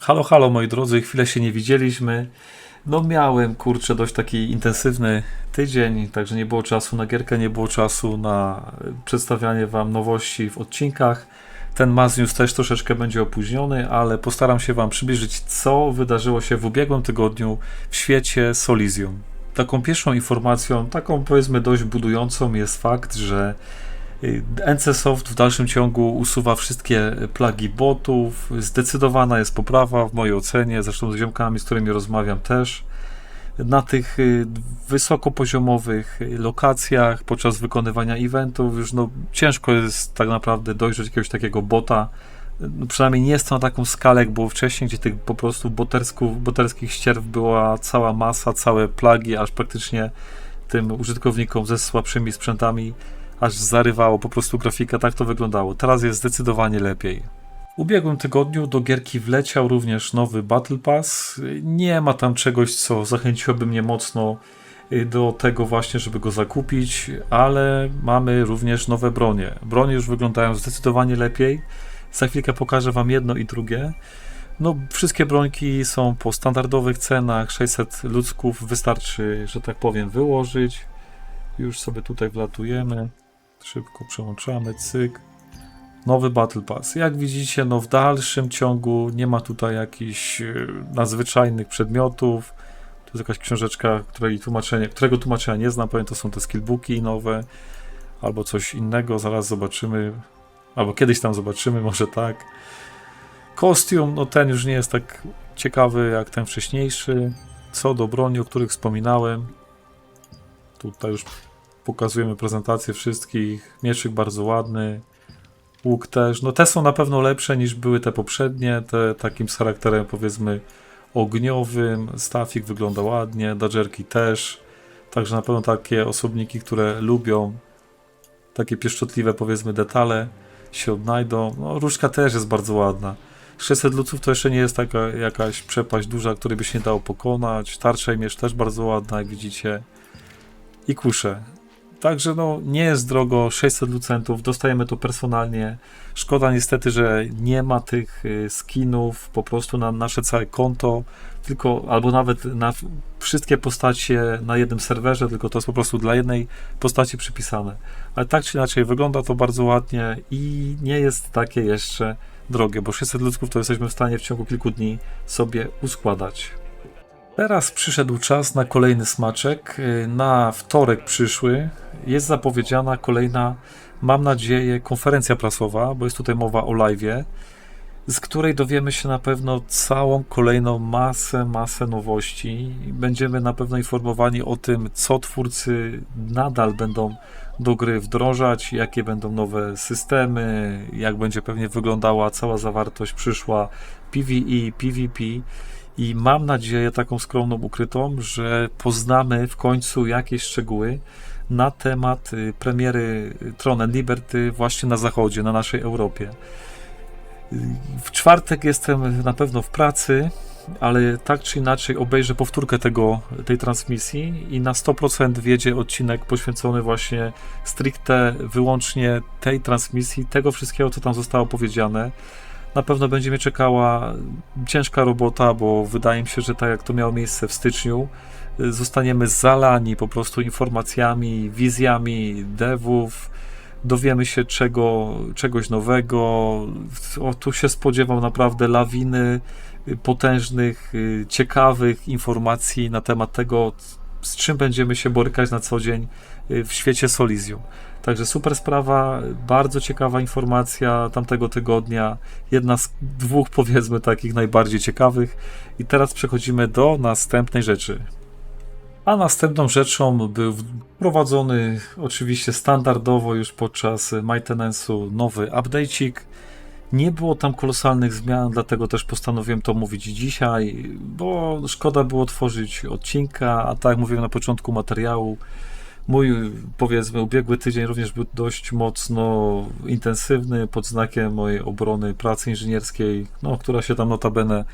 Halo, halo moi drodzy, chwilę się nie widzieliśmy. No miałem, kurczę, dość taki intensywny tydzień, także nie było czasu na gierkę, nie było czasu na przedstawianie wam nowości w odcinkach. Ten Mass News też troszeczkę będzie opóźniony, ale postaram się wam przybliżyć, co wydarzyło się w ubiegłym tygodniu w świecie Solizium. Taką pierwszą informacją, taką powiedzmy dość budującą jest fakt, że NCSoft w dalszym ciągu usuwa wszystkie plagi botów. Zdecydowana jest poprawa w mojej ocenie, zresztą z ziomkami, z którymi rozmawiam też. Na tych y, wysokopoziomowych y, lokacjach podczas wykonywania eventów już no, ciężko jest tak naprawdę dojrzeć jakiegoś takiego bota. No, przynajmniej nie jest to na taką skalę, jak było wcześniej, gdzie tych po prostu boterskich ścierw była cała masa, całe plagi, aż praktycznie tym użytkownikom ze słabszymi sprzętami aż zarywało po prostu grafika, tak to wyglądało. Teraz jest zdecydowanie lepiej. W ubiegłym tygodniu do gierki wleciał również nowy Battle Pass. Nie ma tam czegoś, co zachęciłoby mnie mocno y, do tego właśnie, żeby go zakupić, ale mamy również nowe bronie. Bronie już wyglądają zdecydowanie lepiej. Za chwilkę pokażę Wam jedno i drugie. No, wszystkie brońki są po standardowych cenach. 600 ludzków wystarczy, że tak powiem, wyłożyć. Już sobie tutaj wlatujemy. Szybko przełączamy, cyk. Nowy Battle Pass. Jak widzicie, no w dalszym ciągu nie ma tutaj jakichś e, nadzwyczajnych przedmiotów. To jest jakaś książeczka, której tłumaczenie, którego tłumaczenia nie znam, powiem, to są te skillbooki nowe, albo coś innego, zaraz zobaczymy, albo kiedyś tam zobaczymy, może tak. Kostium, no ten już nie jest tak ciekawy jak ten wcześniejszy. Co do broni, o których wspominałem, tutaj już pokazujemy prezentację wszystkich. Mieczyk bardzo ładny. Łuk też. No te są na pewno lepsze niż były te poprzednie. Te takim z charakterem powiedzmy ogniowym. Stafik wygląda ładnie. Dodgerki też. Także na pewno takie osobniki, które lubią takie pieszczotliwe powiedzmy detale się odnajdą. No różka też jest bardzo ładna. 600 luców to jeszcze nie jest taka jakaś przepaść duża, której by się nie dało pokonać. Tarcza i miecz też bardzo ładna, jak widzicie. I kusze. Także no, nie jest drogo, 600 lucentów, dostajemy to personalnie. Szkoda niestety, że nie ma tych y, skinów po prostu na nasze całe konto, tylko albo nawet na wszystkie postacie na jednym serwerze, tylko to jest po prostu dla jednej postaci przypisane. Ale tak czy inaczej wygląda to bardzo ładnie i nie jest takie jeszcze drogie, bo 600 ludzków to jesteśmy w stanie w ciągu kilku dni sobie uskładać. Teraz przyszedł czas na kolejny smaczek. Na wtorek przyszły jest zapowiedziana kolejna, mam nadzieję, konferencja prasowa, bo jest tutaj mowa o live'ie, z której dowiemy się na pewno całą kolejną masę, masę nowości. Będziemy na pewno informowani o tym, co twórcy nadal będą do gry wdrożać, jakie będą nowe systemy, jak będzie pewnie wyglądała cała zawartość przyszła PvE, PvP i mam nadzieję taką skromną, ukrytą, że poznamy w końcu jakieś szczegóły na temat y, premiery Tron Liberty właśnie na zachodzie, na naszej Europie. Y, w czwartek jestem na pewno w pracy, ale tak czy inaczej obejrzę powtórkę tego, tej transmisji i na 100% wiedzie odcinek poświęcony właśnie stricte, wyłącznie tej transmisji, tego wszystkiego, co tam zostało powiedziane na pewno będzie mnie czekała ciężka robota, bo wydaje mi się, że tak jak to miało miejsce w styczniu, y, zostaniemy zalani po prostu informacjami, wizjami devów, dowiemy się czego, czegoś nowego. O, tu się spodziewał naprawdę lawiny y, potężnych, y, ciekawych informacji na temat tego, z czym będziemy się borykać na co dzień w świecie Solizium. Także super sprawa, bardzo ciekawa informacja tamtego tygodnia. Jedna z dwóch, powiedzmy, takich najbardziej ciekawych. I teraz przechodzimy do następnej rzeczy. A następną rzeczą był wprowadzony oczywiście standardowo już podczas maintenance'u nowy update'ik. Nie było tam kolosalnych zmian, dlatego też postanowiłem to mówić dzisiaj, bo szkoda było tworzyć odcinka, a tak jak mówiłem na początku materiału, Mój, powiedzmy, ubiegły tydzień również był dość mocno intensywny pod znakiem mojej obrony pracy inżynierskiej, no, która się tam notabene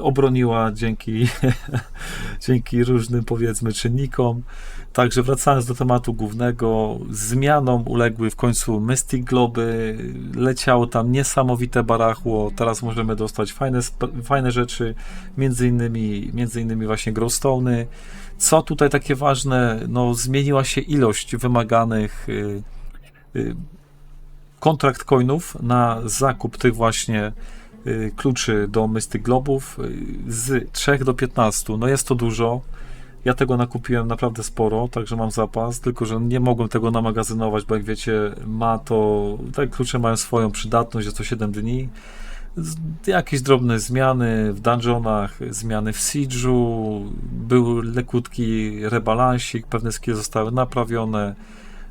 obroniła dzięki, dzięki różnym powiedzmy czynnikom. Także wracając do tematu głównego, zmianom uległy w końcu Mystic Globy, leciało tam niesamowite barachło, teraz możemy dostać fajne, fajne rzeczy, między innymi, między innymi właśnie Growstone'y. Co tutaj takie ważne, no zmieniła się ilość wymaganych y, y, kontrakt coinów na zakup tych właśnie y, kluczy do Mystic Globów y, z 3 do 15. No jest to dużo. Ja tego nakupiłem naprawdę sporo, także mam zapas, tylko że nie mogłem tego namagazynować, bo jak wiecie, ma to, te klucze mają swoją przydatność, jest to 7 dni. Jakieś drobne zmiany w dungeonach, zmiany w siege'u, był lekutki rebalansik, pewne skille zostały naprawione.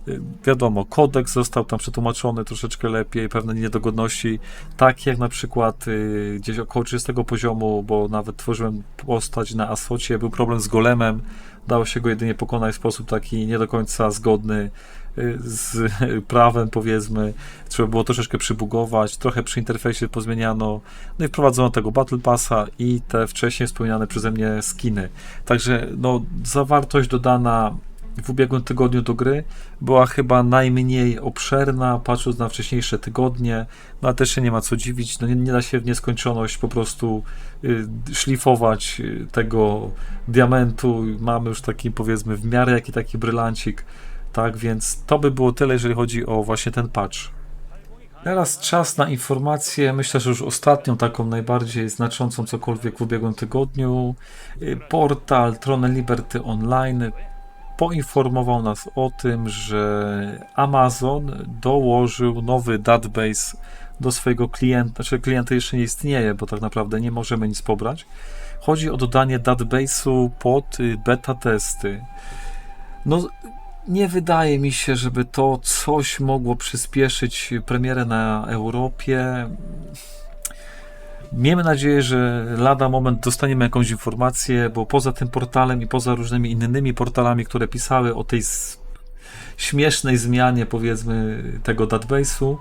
Y, Wiadomo, kodeks został tam przetłumaczony troszeczkę lepiej, pewne niedogodności, tak jak na przykład y, gdzieś około 30 poziomu, bo nawet tworzyłem postać na Asocie, był problem z golemem, dało się go jedynie pokonać w sposób taki nie do końca zgodny y, z prawem, powiedzmy. Trzeba było troszeczkę przybugować, trochę przy interfejsie pozmieniano, no i wprowadzono tego Battle Passa i te wcześniej wspomniane przeze mnie skiny. Także no, zawartość dodana w ubiegłym tygodniu do gry. Była chyba najmniej obszerna, patrząc na wcześniejsze tygodnie, no też się nie ma co dziwić, no nie, nie da się w nieskończoność po prostu y, szlifować y, tego diamentu, mamy już taki powiedzmy w miarę jaki taki brylancik, tak, więc to by było tyle, jeżeli chodzi o właśnie ten patch. Teraz czas na informację, myślę, że już ostatnią taką najbardziej znaczącą cokolwiek w ubiegłym tygodniu. Y, Portal Tron Liberty Online poinformował nas o tym, że Amazon dołożył nowy database do swojego klienta, znaczy klient jeszcze nie istnieje, bo tak naprawdę nie możemy nic pobrać. Chodzi o dodanie database'u pod y, beta testy. No, nie wydaje mi się, żeby to coś mogło przyspieszyć premierę na Europie. Miejmy nadzieję, że lada moment dostaniemy jakąś informację, bo poza tym portalem i poza różnymi innymi portalami, które pisały o tej śmiesznej zmianie, powiedzmy, tego database'u,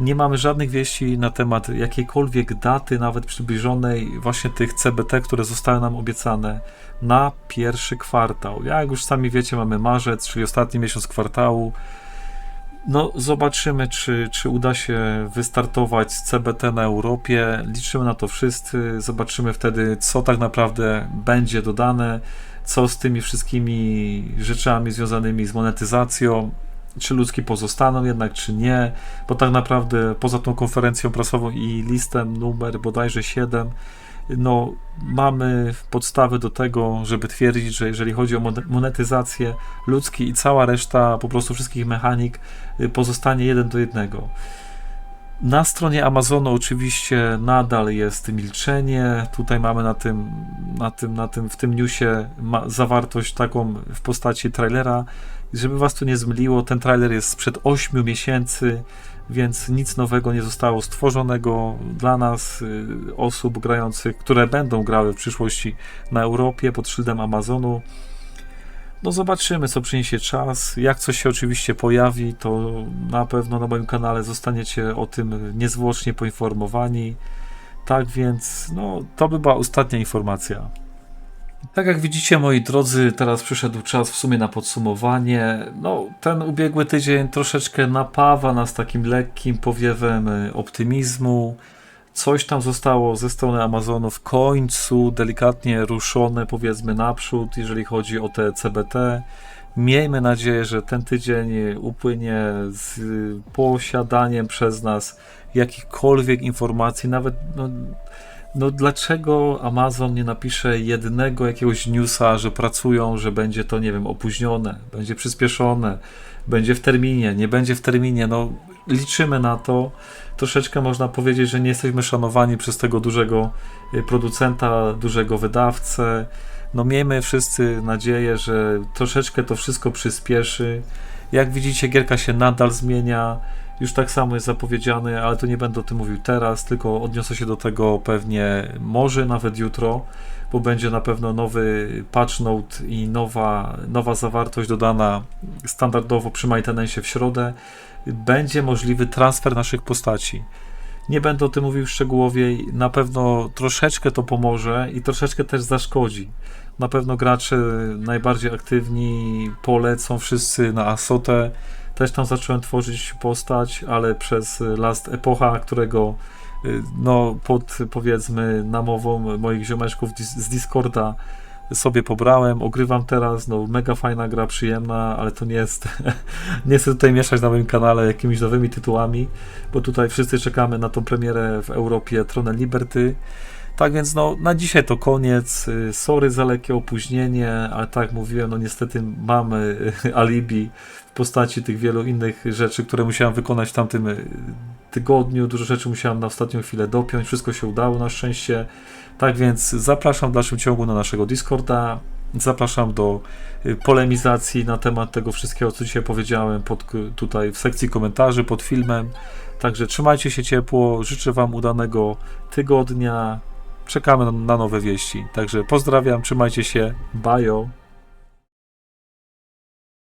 nie mamy żadnych wieści na temat jakiejkolwiek daty, nawet przybliżonej, właśnie tych CBT, które zostały nam obiecane na pierwszy kwartał. Jak już sami wiecie, mamy marzec, czyli ostatni miesiąc kwartału. No, zobaczymy, czy, czy uda się wystartować z CBT na Europie. Liczymy na to wszyscy. Zobaczymy wtedy, co tak naprawdę będzie dodane, co z tymi wszystkimi rzeczami związanymi z monetyzacją. Czy ludzki pozostaną jednak, czy nie, bo tak naprawdę poza tą konferencją prasową i listem numer bodajże 7, no, mamy podstawy do tego, żeby twierdzić, że jeżeli chodzi o mon- monetyzację, ludzki i cała reszta po prostu wszystkich mechanik y, pozostanie jeden do jednego. Na stronie Amazonu oczywiście nadal jest milczenie. Tutaj mamy na tym, na tym, na tym w tym newsie zawartość taką w postaci trailera. Żeby was tu nie zmyliło, ten trailer jest sprzed 8 miesięcy, więc nic nowego nie zostało stworzonego dla nas, y, osób grających, które będą grały w przyszłości na Europie pod szyldem Amazonu. No zobaczymy, co przyniesie czas. Jak coś się oczywiście pojawi, to na pewno na moim kanale zostaniecie o tym niezwłocznie poinformowani. Tak więc, no, to by była ostatnia informacja. Tak jak widzicie, moi drodzy, teraz przyszedł czas w sumie na podsumowanie. No, ten ubiegły tydzień troszeczkę napawa nas takim lekkim powiewem y, optymizmu. Coś tam zostało ze strony Amazonu w końcu delikatnie ruszone, powiedzmy, naprzód, jeżeli chodzi o te CBT. Miejmy nadzieję, że ten tydzień upłynie z posiadaniem przez nas jakichkolwiek informacji, nawet no, no dlaczego Amazon nie napisze jednego jakiegoś newsa, że pracują, że będzie to, nie wiem, opóźnione, będzie przyspieszone, będzie w terminie, nie będzie w terminie, no liczymy na to. Troszeczkę można powiedzieć, że nie jesteśmy szanowani przez tego dużego y, producenta, dużego wydawcę. No miejmy wszyscy nadzieję, że troszeczkę to wszystko przyspieszy. Jak widzicie, gierka się nadal zmienia. Już tak samo jest zapowiedziany, ale to nie będę o tym mówił teraz, tylko odniosę się do tego pewnie może nawet jutro, bo będzie na pewno nowy patch note i nowa, nowa zawartość dodana standardowo przy maintenance w środę. Będzie możliwy transfer naszych postaci. Nie będę o tym mówił szczegółowiej. Na pewno troszeczkę to pomoże i troszeczkę też zaszkodzi. Na pewno gracze najbardziej aktywni polecą wszyscy na Asotę. Też tam zacząłem tworzyć postać, ale przez Last Epocha, którego y, no pod powiedzmy namową moich ziomeczków z Discorda sobie pobrałem, ogrywam teraz, no mega fajna gra, przyjemna, ale to nie jest, nie chcę tutaj mieszać na moim kanale jakimiś nowymi tytułami, bo tutaj wszyscy czekamy na tą premierę w Europie Tron Liberty. Tak więc no, na dzisiaj to koniec. Sorry za lekkie opóźnienie, ale tak mówiłem, no niestety mamy y, alibi w postaci tych wielu innych rzeczy, które musiałem wykonać w tamtym y, tygodniu. Dużo rzeczy musiałem na ostatnią chwilę dopiąć. Wszystko się udało na szczęście. Tak więc zapraszam w dalszym ciągu na naszego Discorda. Zapraszam do y, polemizacji na temat tego wszystkiego, co dzisiaj powiedziałem pod, tutaj w sekcji komentarzy pod filmem. Także trzymajcie się ciepło. Życzę Wam udanego tygodnia. Czekamy na, nowe wieści. Także pozdrawiam, trzymajcie się. Bajo.